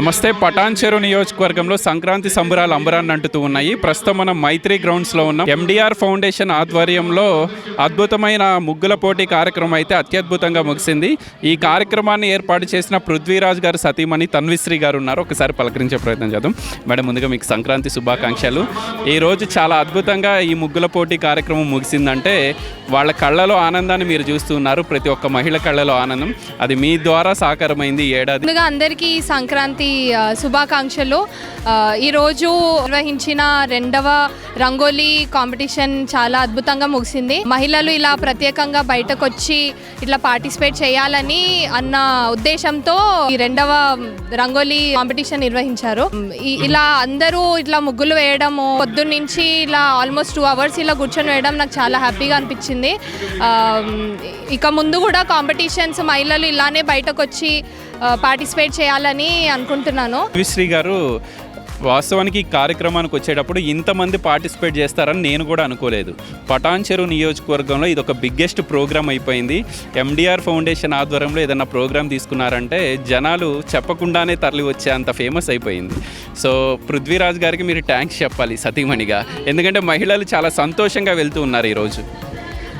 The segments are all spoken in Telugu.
నమస్తే పటాన్చెరు నియోజకవర్గంలో సంక్రాంతి సంబరాలు అంబరాన్ని అంటుతూ ఉన్నాయి. ప్రస్తుతం మనం మైత్రి గ్రౌండ్స్లో ఉన్నాం. ఎండిఆర్ ఫౌండేషన్ ఆధ్వర్యంలో అద్భుతమైన ముగ్గుల పోటీ కార్యక్రమం అయితే అత్యద్భుతంగా ముగిసింది. ఈ కార్యక్రమాన్ని ఏర్పాటు చేసిన పృథ్వీరాజ్ గారు సతీమణి తన్విశ్రీ గారు ఉన్నారు. ఒకసారి పలకరించే ప్రయత్నం చేద్దాం. మేడం ముందుగా మీకు సంక్రాంతి శుభాకాంక్షలు. ఈ రోజు చాలా అద్భుతంగా ఈ ముగ్గుల పోటీ కార్యక్రమం ముగిసిందంటే వాళ్ళ కళ్ళలో ఆనందాన్ని మీరు చూస్తున్నారు ప్రతి ఒక్క మహిళ కళ్ళలో ఆనందం. అది మీ ద్వారా సాకారమైంది ఏడాది. అందరికీ సంక్రాంతి శుభాకాంక్షలు. ఈరోజు నిర్వహించిన రెండవ రంగోలీ కాంపిటీషన్ చాలా అద్భుతంగా ముగిసింది. మహిళలు ఇలా ప్రత్యేకంగా బయటకు వచ్చి ఇట్లా పార్టిసిపేట్ చేయాలని అన్న ఉద్దేశంతో ఈ రెండవ రంగోలీ కాంపిటీషన్ నిర్వహించారు. ఇలా అందరూ ఇట్లా ముగ్గులు వేయడము పొద్దున్నుంచి ఇలా ఆల్మోస్ట్ టూ అవర్స్ ఇలా కూర్చొని వేయడం నాకు చాలా హ్యాపీగా అనిపించింది. ఇక ముందు కూడా కాంపిటీషన్స్ మహిళలు ఇలానే బయటకు వచ్చి పార్టిసిపేట్ చేయాలని అనుకుంటున్నాను. శ్రీ గారు వాస్తవానికి ఈ కార్యక్రమానికి వచ్చేటప్పుడు ఇంతమంది పార్టిసిపేట్ చేస్తారని నేను కూడా అనుకోలేదు. పటాన్ చెరువు నియోజకవర్గంలో ఇది ఒక బిగ్గెస్ట్ ప్రోగ్రామ్ అయిపోయింది. ఎండిఆర్ ఫౌండేషన్ ఆధ్వర్యంలో ఏదైనా ప్రోగ్రామ్ తీసుకున్నారంటే జనాలు చెప్పకుండానే తరలి వచ్చే అంత ఫేమస్ అయిపోయింది. సో పృథ్వీరాజ్ గారికి మీరు థ్యాంక్స్ చెప్పాలి సతీమణిగా. ఎందుకంటే మహిళలు చాలా సంతోషంగా వెళ్తూ ఉన్నారు ఈరోజు.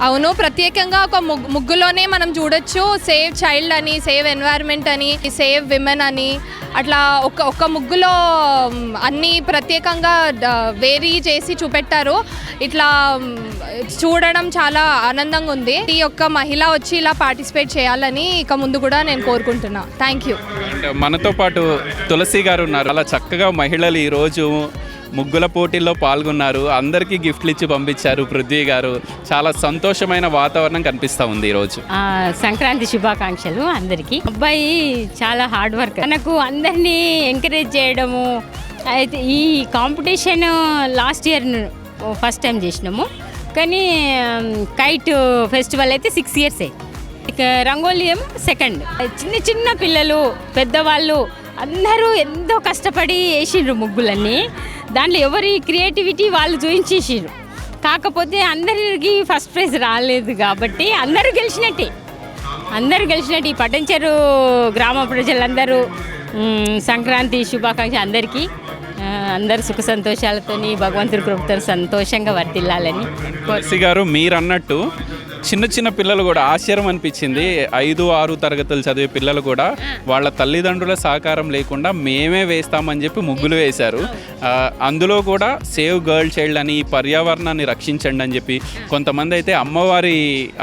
అవును ప్రత్యేకంగా ఒక ముగ్గులోనే మనం చూడొచ్చు. సేవ్ చైల్డ్ అని సేవ్ ఎన్వైర్న్మెంట్ అని సేవ్ విమెన్ అని. అట్లా ఒక ఒక ముగ్గులో అన్నీ ప్రత్యేకంగా వేరీ చేసి చూపెట్టారు. ఇట్లా చూడడం చాలా ఆనందంగా ఉంది. ఈ యొక్క మహిళ వచ్చి ఇలా పార్టిసిపేట్ చేయాలని ఇక ముందు కూడా నేను కోరుకుంటున్నా. థ్యాంక్ యూ మనతో పాటు తులసి గారు ఉన్నారు. అలా చక్కగా మహిళలు ఈరోజు ముగ్గుల పోటీల్లో పాల్గొన్నారు. అందరికీ గిఫ్ట్లు ఇచ్చి పంపించారు పృథ్వీ గారు. చాలా సంతోషమైన వాతావరణం కనిపిస్తూ ఉంది ఈరోజు సంక్రాంతి శుభాకాంక్షలు అందరికీ. అబ్బాయి చాలా హార్డ్ వర్క్. మనకు అందరినీ ఎంకరేజ్ చేయడము అయితే ఈ competition last year first time చేసినాము. కానీ కైట్ ఫెస్టివల్ అయితే సిక్స్ ఇయర్స్. ఇక రంగోలీ ఏమో సెకండ్. చిన్న చిన్న పిల్లలు పెద్దవాళ్ళు అందరూ ఎంతో కష్టపడి వేసిండ్రు ముగ్గులన్నీ. దాంట్లో ఎవరి క్రియేటివిటీ వాళ్ళు చూపించేసిండ్రు కాకపోతే అందరికి ఫస్ట్ ప్రైజ్ రాలేదు కాబట్టి అందరూ గెలిచినట్టే. అందరూ గెలిచినట్టు. ఈ పట్టంచెరు గ్రామ ప్రజలందరూ సంక్రాంతి శుభాకాంక్ష అందరికీ అందరు అందరూ సుఖ సంతోషాలతోని భగవంతుడి కృపతో సంతోషంగా వర్తిల్లాలని గారు మీరు అన్నట్టు చిన్న చిన్న పిల్లలు కూడా ఆశ్చర్యం అనిపించింది. ఐదు ఆరు తరగతులు చదివే పిల్లలు కూడా వాళ్ళ తల్లిదండ్రుల సహకారం లేకుండా మేమే వేస్తామని చెప్పి ముగ్గులు వేశారు. అందులో కూడా సేవ్ గర్ల్ చైల్డ్ అని పర్యావరణాన్ని రక్షించండి అని చెప్పి కొంతమంది అయితే అమ్మవారి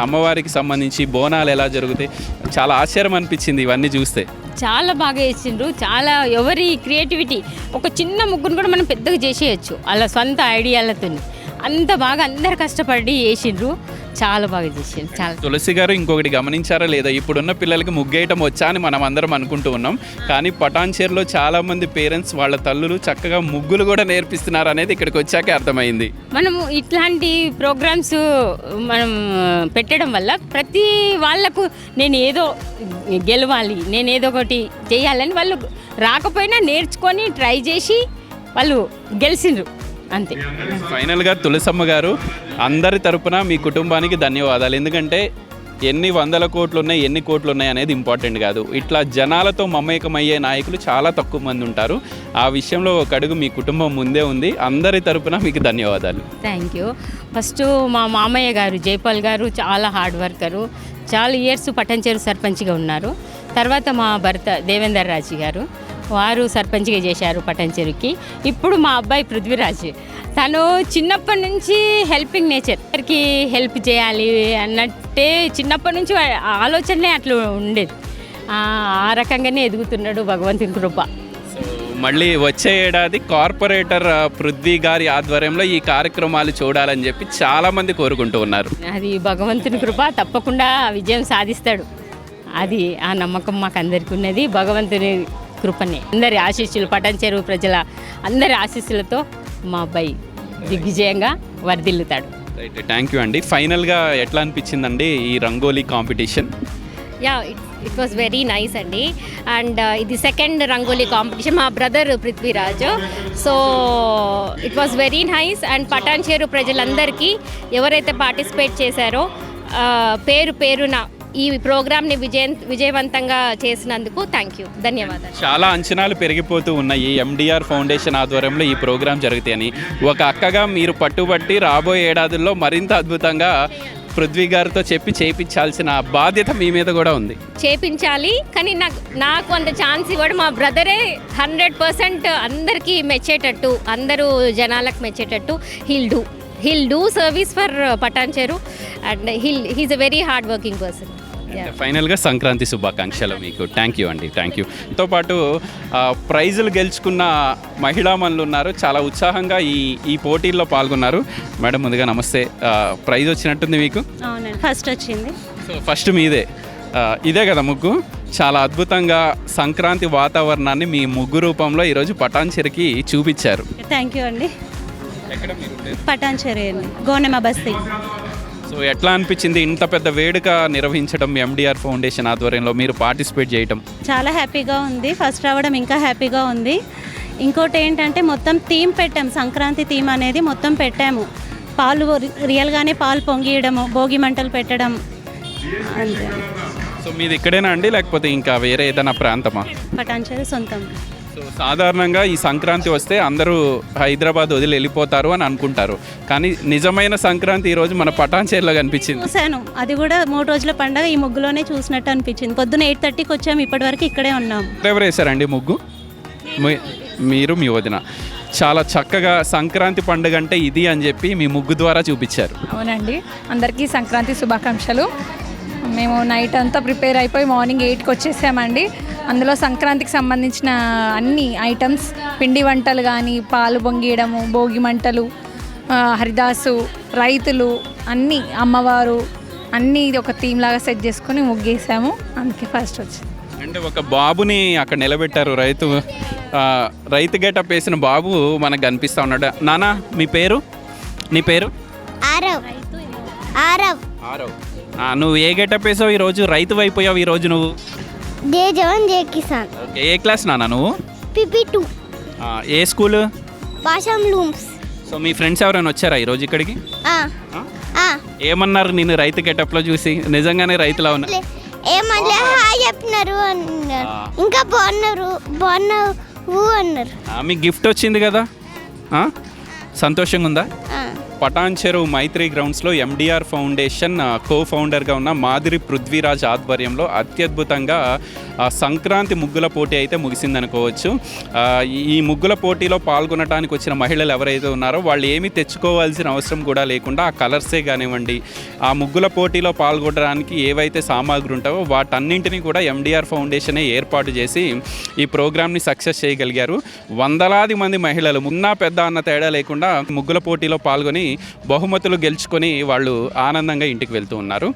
అమ్మవారికి సంబంధించి బోనాలు ఎలా జరుగుతాయి చాలా ఆశ్చర్యం అనిపించింది ఇవన్నీ చూస్తే. చాలా బాగా వేసిండ్రు చాలా ఎవరి క్రియేటివిటీ ఒక చిన్న ముగ్గురు కూడా మనం పెద్దగా చేసేయచ్చు. అలా సొంత ఐడియాలతో అంత బాగా అందరు కష్టపడి వేసిండ్రు చాలా బాగా చేసిండ్రు చాలా. తులసి గారు ఇంకొకటి గమనించారా లేదా? ఇప్పుడున్న పిల్లలకి ముగ్గేయటం వచ్చా అని మనం అందరం అనుకుంటూ ఉన్నాం. కానీ పటాన్చేరులో చాలా మంది పేరెంట్స్ వాళ్ళ తల్లులు చక్కగా ముగ్గులు కూడా నేర్పిస్తున్నారు అనేది ఇక్కడికి వచ్చాకే అర్థమైంది. మనము ఇట్లాంటి ప్రోగ్రామ్స్ మనం పెట్టడం వల్ల ప్రతి వాళ్ళకు నేను ఏదో గెలవాలి నేను ఏదో ఒకటి చేయాలని వాళ్ళు రాకపోయినా నేర్చుకొని ట్రై చేసి వాళ్ళు గెలిచిండ్రు అంతే. ఫైనల్గా తులసమ్మ గారు అందరి తరపున మీ కుటుంబానికి ధన్యవాదాలు. ఎందుకంటే ఎన్ని వందల కోట్లు ఉన్నాయి ఎన్ని కోట్లు ఉన్నాయి అనేది ఇంపార్టెంట్ కాదు. ఇట్లా జనాలతో మమేకమయ్యే నాయకులు చాలా తక్కువ మంది ఉంటారు. ఆ విషయంలో ఒక అడుగు మీ కుటుంబం ముందే ఉంది. అందరి తరపున మీకు ధన్యవాదాలు. థ్యాంక్ యూ ఫస్ట్ మా మామయ్య గారు జైపాల్ గారు చాలా హార్డ్ వర్కరు చాలా ఇయర్స్ పట్టంచేరు సర్పంచ్గా ఉన్నారు. తర్వాత మా భర్త దేవేందర్ రాజు గారు. వారు సర్పంచ్గా చేశారు పట్టంచెరుకి ఇప్పుడు మా అబ్బాయి పృథ్వీరాజ్. తను చిన్నప్పటి నుంచి హెల్పింగ్ నేచర్. అందరికి హెల్ప్ చేయాలి అన్నట్టే చిన్నప్పటి నుంచి ఆలోచనే అట్లా ఉండేది. ఆ రకంగానే ఎదుగుతున్నాడు భగవంతుని కృప. మళ్ళీ వచ్చే ఏడాది కార్పొరేటర్ పృథ్వీ గారి ఆధ్వర్యంలో ఈ కార్యక్రమాలు చూడాలని చెప్పి చాలా మంది కోరుకుంటూ ఉన్నారు. అది భగవంతుని కృప తప్పకుండా విజయం సాధిస్తాడు. అది ఆ నమ్మకం మాకు అందరికీ ఉన్నది. భగవంతుని కృపనే. అందరి ఆశీస్సులు పటంచెరువు ప్రజల అందరి ఆశీస్సులతో మా అబ్బాయి దిగ్విజయంగా వర్ధిల్లుతాడు. రైట్ థ్యాంక్ యూ అండి. ఫైనల్గా ఎట్లా అనిపించిందండి ఈ rangoli competition? Yeah it it was very nice అండి. అండ్ ఇది సెకండ్ రంగోలీ కాంపిటీషన్ మా brother Prithviraj. So it was very nice and Patancheru ప్రజలందరికీ ఎవరైతే పార్టిసిపేట్ చేశారో ఆ, పేరు పేరున ఈ ప్రోగ్రామ్ని విజయ విజయవంతంగా చేసినందుకు థ్యాంక్ యూ. ధన్యవాదాలు. చాలా అంచనాలు పెరిగిపోతూ ఉన్నాయి ఎండిఆర్ ఫౌండేషన్ ఆధ్వర్యంలో ఈ ప్రోగ్రాం జరుగుతాయని. ఒక అక్కగా మీరు పట్టుబట్టి రాబోయే ఏడాదుల్లో మరింత అద్భుతంగా పృథ్వీ గారితో చెప్పి చేయించాల్సిన బాధ్యత మీ మీద కూడా ఉంది. చేపించాలి కానీ నాకు నాకు అంత ఛాన్స్ ఇవ్వడం. మా బ్రదరే హండ్రెడ్ పర్సెంట్ అందరికీ మెచ్చేటట్టు అందరూ జనాలకు మెచ్చేటట్టు he'll do. He'll do service for Patancheru and he'll he's a very hard working person ఫైనల్గా సంక్రాంతి శుభాకాంక్షలు మీకు. థ్యాంక్ యూ అండి. థ్యాంక్ యూ తో పాటు ప్రైజులు గెలుచుకున్న మహిళామణులు ఉన్నారు. చాలా ఉత్సాహంగా ఈ ఈ పోటీల్లో పాల్గొన్నారు. మేడం ముందుగా నమస్తే. ప్రైజ్ వచ్చినట్టుంది మీకు? అవునండి. ఫస్ట్ వచ్చింది. సో ఫస్ట్ మీదే. ఇదే కదా ముగ్గు. చాలా అద్భుతంగా సంక్రాంతి వాతావరణాన్ని మీ ముగ్గు రూపంలో ఈరోజు పటాన్చెరికి చూపించారు. థ్యాంక్ యూ అండి? పటాన్చెరి గోనెమ బస్తీ. సో ఎట్లా అనిపించింది ఇంత పెద్ద వేడుక నిర్వహించడం ఎండిఆర్ ఫౌండేషన్ ఆధ్వర్యంలో మీరు పార్టిసిపేట్ చేయటం? చాలా హ్యాపీగా ఉంది. ఫస్ట్ రావడం ఇంకా హ్యాపీగా ఉంది. ఇంకోటి ఏంటంటే మొత్తం థీమ్ పెట్టాము. సంక్రాంతి థీమ్ అనేది మొత్తం పెట్టాము. పాలు రియల్గానే పాలు పొంగియడము భోగి మంటలు పెట్టడం. అంతే సో మీది ఇక్కడేనా అండి? లేకపోతే ఇంకా వేరే ఏదైనా ప్రాంతమా? పటాన్చెరి సొంతం సో సాధారణంగా ఈ సంక్రాంతి వస్తే అందరూ హైదరాబాద్ వదిలి వెళ్ళిపోతారు అని అనుకుంటారు. కానీ నిజమైన సంక్రాంతి ఈరోజు మన పటాన్చేరులో కనిపించింది. చూశాను. అది కూడా మూడు రోజుల పండగ ఈ ముగ్గులోనే చూసినట్టు అనిపించింది. పొద్దున్న ఎయిట్ థర్టీకి వచ్చాము ఇప్పటివరకు ఇక్కడే ఉన్నాం. ఎవరు వేశారండి ముగ్గు? మీ- మీరు మీ వదిన. చాలా చక్కగా సంక్రాంతి పండుగ అంటే ఇది అని చెప్పి మీ ముగ్గు ద్వారా చూపించారు. అవునండి. అందరికీ సంక్రాంతి శుభాకాంక్షలు. మేము నైట్ అంతా ప్రిపేర్ అయిపోయి మార్నింగ్ ఎయిట్కి వచ్చేసామండి. అందులో సంక్రాంతికి సంబంధించిన అన్ని ఐటమ్స్ పిండి వంటలు కానీ పాలు పొంగియడము భోగి మంటలు హరిదాసు రైతులు అన్నీ అమ్మవారు అన్నీ ఇది ఒక థీమ్ లాగా సెట్ చేసుకొని ముగ్గేసాము. అందుకే ఫస్ట్ వచ్చింది. అంటే ఒక బాబుని అక్కడ నిలబెట్టారు రైతు. రైతు గెటప్ వేసిన బాబు మనకు కనిపిస్తూ ఉన్నాడు. నానా మీ పేరు? నీ పేరు? ఆరవ్. ఆరవ్. ఆరవ్. ఆ, నువ్వు ఏ గెటప్ వేసావు ఈరోజు? రైతు అయిపోయావు ఈరోజు నువ్వు? జే జవాన్ జే కిసాన్. ఓకే ఏ క్లాస్ నానా నువ్వు? PP two. ఆ, ఏ స్కూల్? భాషం లూమ్స్. సో మీ ఫ్రెండ్స్ ఎవరైనా వచ్చారా ఈరోజు ఇక్కడికి? ఆ, ఆ? ఆ. ఏమన్నారు నేను రైతు గెటప్లో చూసి? నిజంగానే రైతులా ఉన్నా? లే- ఏమన్నా హాయ్ చెప్పినారు అన్నారు. ఆ. ఇంకా బాగున్నారు బాగున్నావు అన్నారు. ఆ, మీకు గిఫ్ట్ వచ్చింది కదా? ఆ? సంతోషంగా ఉందా. పటాన్ చెరువు మైత్రి గ్రౌండ్స్లో ఎండిఆర్ ఫౌండేషన్ కో ఫౌండర్గా ఉన్న మాదిరి పృథ్వీరాజ్ ఆధ్వర్యంలో అత్యద్భుతంగా సంక్రాంతి ముగ్గుల పోటీ అయితే ముగిసిందనుకోవచ్చు. ఈ- ముగ్గుల పోటీలో పాల్గొనడానికి వచ్చిన మహిళలు ఎవరైతే ఉన్నారో వాళ్ళు ఏమీ తెచ్చుకోవాల్సిన అవసరం కూడా లేకుండా ఆ కలర్సే కానివ్వండి ఆ ముగ్గుల పోటీలో పాల్గొనడానికి ఏవైతే సామాగ్రి ఉంటావో వాటన్నింటినీ కూడా ఎండిఆర్ ఫౌండేషనే ఏర్పాటు చేసి ఈ ప్రోగ్రామ్ని సక్సెస్ చేయగలిగారు. వందలాది మంది మహిళలు మున్నా పెద్ద అన్న తేడా లేకుండా ముగ్గుల పోటీలో పాల్గొని బహుమతులు గెలుచుకొని వాళ్ళు ఆనందంగా ఇంటికి వెళ్తూ ఉన్నారు.